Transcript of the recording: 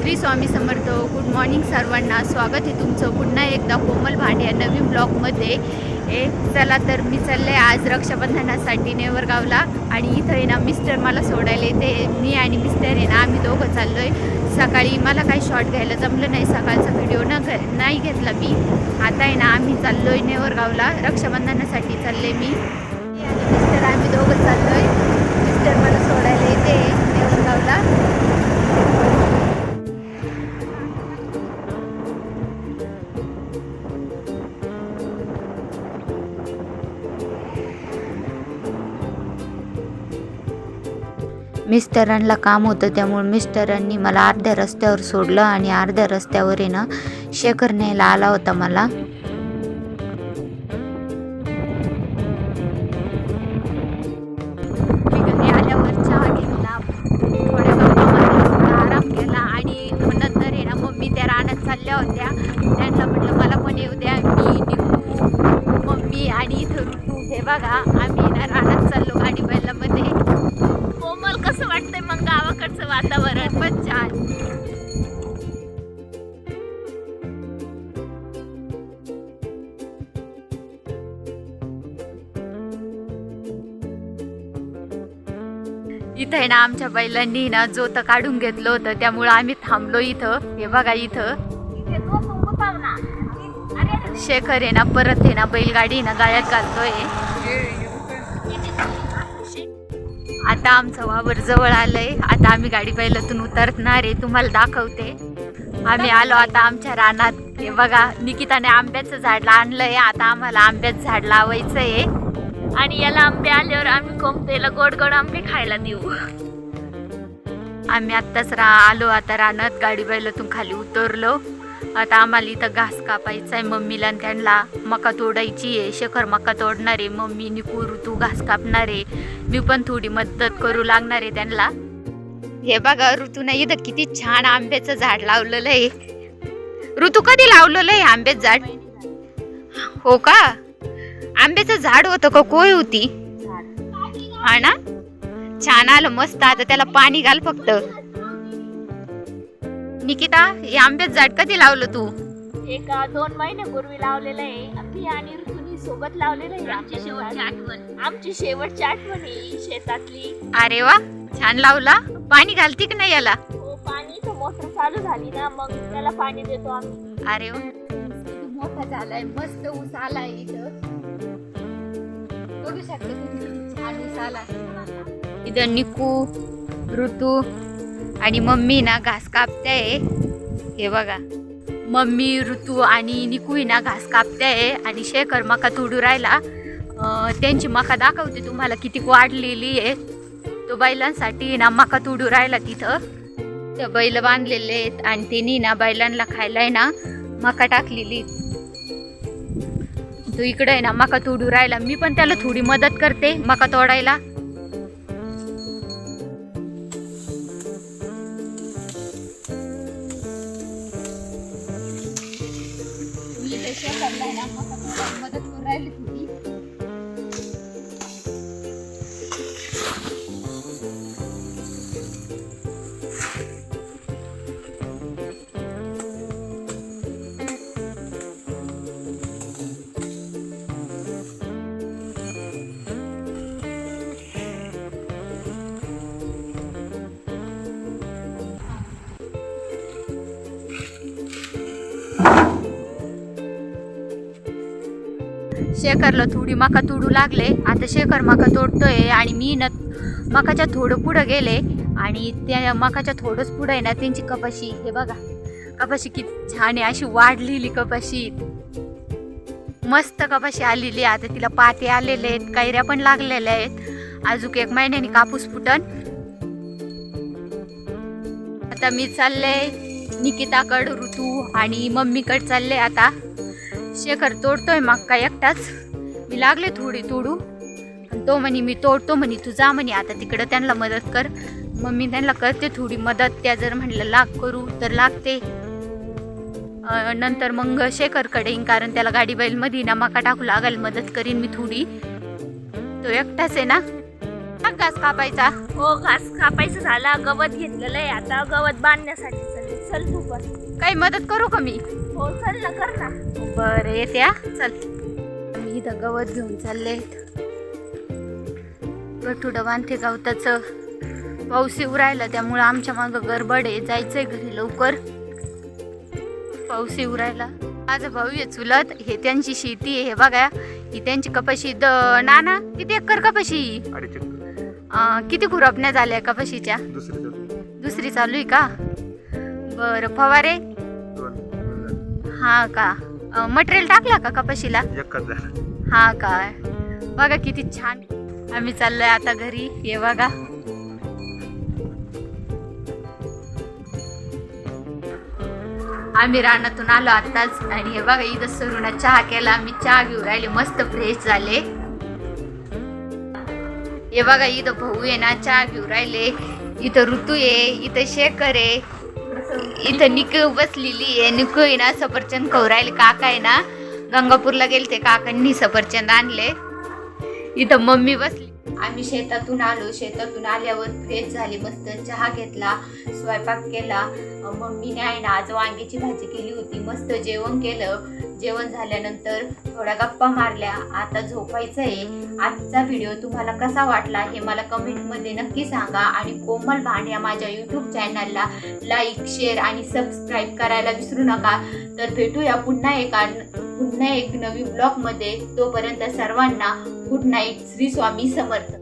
Shri Swami Samarth good morning सर्वांना. स्वागत आहे तुमचं पुन्हा एकदा कोमल भांडे या नवीन ब्लॉगमध्ये. ए चला तर मी चालले आज रक्षाबंधनासाठी नेवरगावला आणि इथं आहे ना मिस्टर मला सोडायला येते. मी आणि मिस्टर आहे ना आम्ही दोघं चाललो आहे सकाळी मला काही शॉर्ट घ्यायला जमलं नाही सकाळचा व्हिडिओ न घ नाही घेतला मी. आता आहे ना आम्ही चाललो आहे नेवरगावला. रक्षाबंधनासाठी चालले मी. मिस्टरांना काम होतं त्यामुळे मिस्टरांनी मला अर्ध्या रस्त्यावर सोडलं आणि अर्ध्या रस्त्यावर आहे ना शेखर न्यायला आला होता मला. मी वातावरण पण छान. इथं आहे ना आमच्या बैलांनी ना जोत काढून घेतलं होतं त्यामुळं आम्ही थांबलो इथं. हे बघा इथं. शेखर आहे ना परत आहे ना बैलगाडी ना गाळ्यात घालतोय. आता आमचं वावर जवळ आलंय. आता आम्ही गाडी बैलातून उतरणार आहे. तुम्हाला दाखवते. आम्ही आलो आता आमच्या रानात. हे बघा निकिताने आंब्याचं झाड आणलंय आता आम्हाला आंब्याचं झाड लावायचं आहे आणि याला आंबे आल्यावर आम्ही कोमतेला गोड गोड आंबे खायला देऊ. आम्ही आत्ताच रा आलो आता रानात. गाडी बैलातून खाली उतरलो. आता आम्हाला इथं घास कापायचा आहे मम्मीला आणि त्यांना मका तोडायची आहे. शेखर मका तोडणार आहे मम्मी निकू ऋतू घास कापणार. आहे मी पण थोडी मदत करू लागणार आहे त्यांना. हे बघा ऋतूने इथं किती छान आंब्याचं झाड लावलेलं आहे. ऋतू कधी लावलेलं आहे आंब्याचं झाड? हो का? आंब्याचं झाड होतं का? कोय होती? हा ना? छान आलं मस्त. आता त्याला पाणी घाल फक्त. निकिता हे आंब्याचं झाड कधी लावलं तू? एक अ, दोन महिन्यापूर्वी लावलेलं आहे. मी आणि ऋतुनी सोबत लावलेलं आहे. आमची शेवटची आठवण. आमची शेवटची आठवण आहे ही शेतातली. अरे वा छान लावला. पाणी घालती की नाही याला? हो पाणी तर मोटर चालू झाली ना मग त्याला पाणी देतो आम्ही. अरे वा. मोठा झालाय मस्त ऊस आलाय इथं. बघू शकता तुम्ही छान ऊस आलाय इथं निकू ऋतू आणि मम्मी ना घास कापते हे बघा. मम्मी ऋतू आणि निकू ना घास कापताय आणि शेखर मका तोडू राहिला. त्यांची मका दाखवते तुम्हाला किती वाढलेली आहे. तो बैलांसाठी ना मका तोडू राहिला तिथं. त्या बैल बांधलेले आहेत आणि त्यांनी ना बैलांना खायला आहे ना मका टाकलेली तो इकडे आहे ना मका तोडू राहिला. मी पण त्याला थोडी मदत करते मका तोडायला. मी तशा ना मदत करून राहिली थोडी शेखरला थोडी मका तोडू लागले. आता शेखर मका तोडतोय आणि मी न मकाच्या थोडं पुढं गेले आणि त्या मकाच्या थोडंच पुढं आहे ना त्यांची कपाशी. हे बघा कपाशी किती छान आहे अशी वाढलेली कपाशी. मस्त कपाशी आलेली आहे. आता तिला पाते आलेले आहेत कैऱ्या पण लागलेल्या आहेत. अजून एक महिन्याने कापूस फुटन. आता मी चालले निकिताकड ऋतू आणि मम्मीकड चालले आता. शेखर तोडतोय मक्का एकटाच. मी लागले थोडी तोडू आणि तो म्हणे मी तोडतो म्हणे तू जा म्हणे आता तिकडं त्यांना मदत कर. मग मी त्यांना करते थोडी मदत त्या जर म्हणलं लाग करू तर लागते. नंतर मग शेखरकडे येईन कारण त्याला गाडी बैलमध्ये ना मका टाकू लागायला मदत करीन मी थोडी. तो एकटाच आहे ना. हा घास कापायचा. हो घास कापायचं झाला. गवत घेतलेलं आहे आता. गवत बांधण्यासाठी चल चल तू पण. काही मदत करू का मी? हो चल ना कर ना. बरं येते हा. चल. मी इथं गवत घेऊन चालले गठुडं बांधते गवताचं. पाऊस येऊ राहिला त्यामुळं आमच्या मागं गडबड आहे. जायचंय घरी लवकर. पाऊस येऊ राहिला. माझा भाऊ आहे चुलत. हे त्यांची शेती आहे. हे बघा ही त्यांची कपाशी. द नाना किती एकर कपाशी? अडीच अं, किती खुरपण्या झाल्या कपाशीच्या दुसरी दुसरी चालू आहे का? बरं फवारे? दोन हा का? मटेरियल टाकला का कपाशीला एकच झालं. हा काय बघा किती छान आम्ही चाललोय आता घरी. हे बघा. आम्ही रानातून आलो आताच आणि हे बघा इथं सरुना चहा केला. आम्ही चहा घेऊन राहिले. मस्त फ्रेश झाले. हे बघा इथं भाऊ आहे ना चहा घेऊ राहिले. इथं ऋतू आहे इथं शेखर आहे. इथं निकू बसलेली आहे. निकू आहे ना सफरचंद खाऊ राहिले. काका आहे ना गंगापूरला गेले ते काकांनी सफरचंद आणले. इथं मम्मी बसली. आम्ही शेतातून आलो. शेतातून आल्यावर फ्रेश झाली. मस्त चहा घेतला स्वयंपाक केला. मम्मीने आहे ना आज वांग्याची भाजी केली होती. मस्त जेवण केलं. जेवण झाल्यानंतर थोड्या गप्पा मारल्या. आता झोपायचं आहे आजचा व्हिडिओ तुम्हाला कसा वाटला हे मला कमेंटमध्ये नक्की सांगा आणि कोमल भांड या माझ्या यूट्यूब चॅनलला लाईक शेअर आणि सबस्क्राईब करायला विसरू नका. तर भेटूया पुन्हा एका पुन्हा एक नवी ब्लॉगमध्ये तोपर्यंत सर्वांना गुड नाईट श्री स्वामी समर्थ.